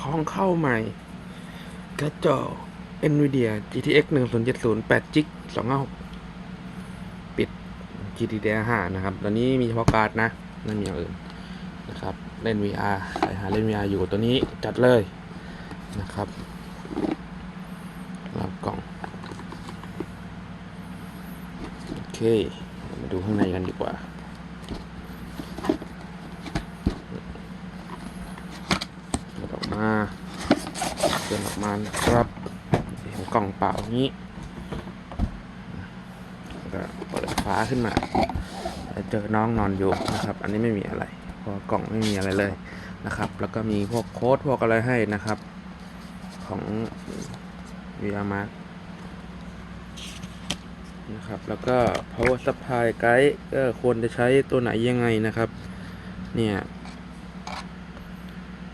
ของเข้าใหม่กระจอ NVIDIA GTX 1070 8 g 256ปิด GDDR5 นะครับ ตอนนี้มีเฉพาะการ์ดนะไม่มีอย่างอื่นนะครับ เล่น VR ใครหาเล่น VR อยู่ตัวนี้จัดเลยนะครับรับกล่อง โอเค มาดูข้างในกันดีกว่า เปิดออกมา เปิดออกมานะครับเห็นกล่องเปล่านี้ก็เปิดฟ้าขึ้นมาเจอน้องนอนอยู่นะครับ อันนี้ไม่มีอะไรเพราะกล่องไม่มีอะไรเลยนะครับ แล้วก็มีพวกโค้ดพวกอะไรให้นะครับ ของ VR Mark นะครับ แล้วก็ power supply guide ก็ควรจะใช้ตัวไหนยังไงนะครับ เนี่ย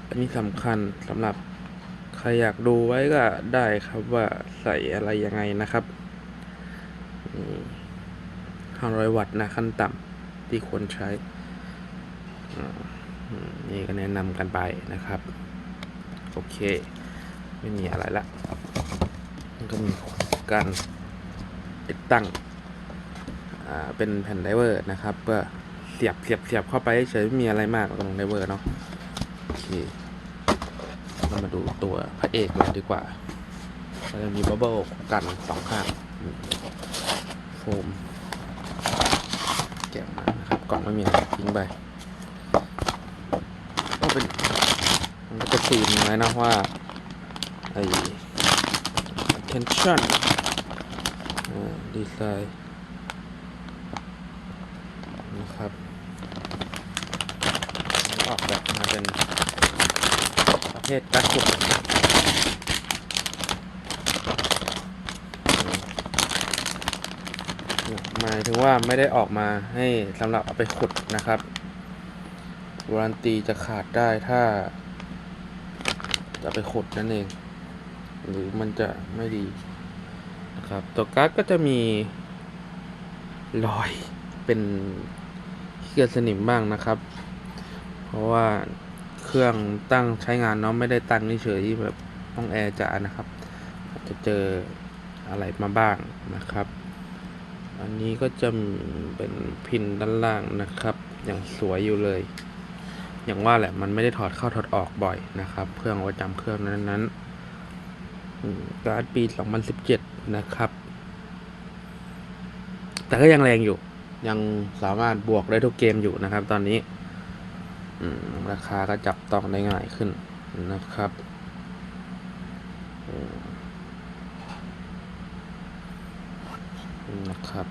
อันนี้สำคัญสำหรับ รอยากดูไว้ก็ได้ครับว่าใส่อะไรยังไงนะครับ500วัตต์นะขั้นต่ำที่ควรใช้ นี่ก็แนะนำกันไปนะครับ โอเค ไม่มีอะไรละมันก็มีการติดตั้งเป็นแผ่นไดเวอร์นะครับเพื่อเสียบเสียบเสียบเข้าไปเฉยไม่มีอะไรมากตรงไดเวอร์เนาะโอเค เรามาดูตัวพระเอกเลยดีกว่าเราจะมีบับเบิลกันสองข้างโฟมแกะมานะครับกล่องไม่มีอะไรทิ้งไปก็เป็นมันก็จะตีมไว้นะว่าไอ้ attention ดีไซน์นะครับออกแบบมาเป็น เภทกระขุหมายถึงว่าไม่ได้ออกมาให้สำหรับเอาไปขุดนะครับวารันตีจะขาดได้ถ้า จะไปขุดนั่นเอง หรือมันจะไม่ดีนะครับ ตัวการ์ดก็จะมีรอยเป็นเกลือสนิมบ้างนะครับ เพราะว่า เครื่องตั้งใช้งานเนาะไม่ได้ตั้งเฉยๆแบบห้องแอร์จ๋านะครับอาจจะเจออะไรมาบ้างนะครับ อันนี้ก็จะเป็นพินด้านล่างนะครับอย่างสวยอยู่เลย อย่างว่าแหละมันไม่ได้ถอดเข้าถอดออกบ่อยนะครับ เครื่องประจำเครื่องนั้นๆการ์ดปี 2017 นะครับ แต่ก็ยังแรงอยู่ยังสามารถบวกได้ทุกเกมอยู่นะครับตอนนี้ ราคาก็จับต้องได้ง่ายขึ้นนะครับนะครับ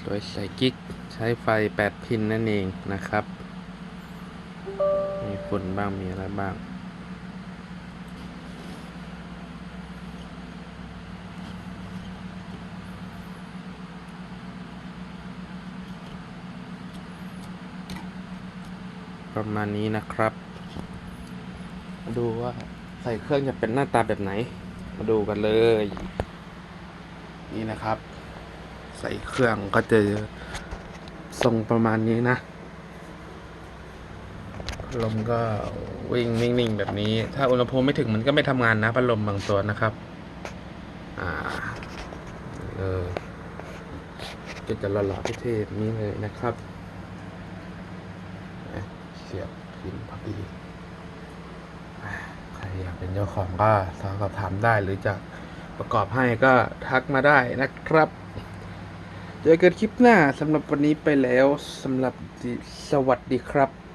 สวยใส่กิ๊ก ใช้ไฟ 8 พินนั่นเองนะครับ มีฝุ่นบ้างมีอะไรบ้าง ประมาณนี้นะครับมาดูว่าใส่เครื่องจะเป็นหน้าตาแบบไหน มาดูกันเลย นี่นะครับ ใส่เครื่องก็จะทรงประมาณนี้นะพัดลมก็วิ่งนิ่งๆแบบนี้ ถ้าอุณหภูมิไม่ถึงมันก็ไม่ทำงานนะพัดลมบางตัวนะครับ อ่าเออก็จะหล่อๆเท่ๆนี้เลยนะครับ สียบพินพอดีใครอยากเป็นเจ้าของก็สอบถามได้หรือจะประกอบให้ก็ทักมาได้นะครับเจอกันคลิปหน้าสำหรับวันนี้ไปแล้วสำหรับสวัสดีครับ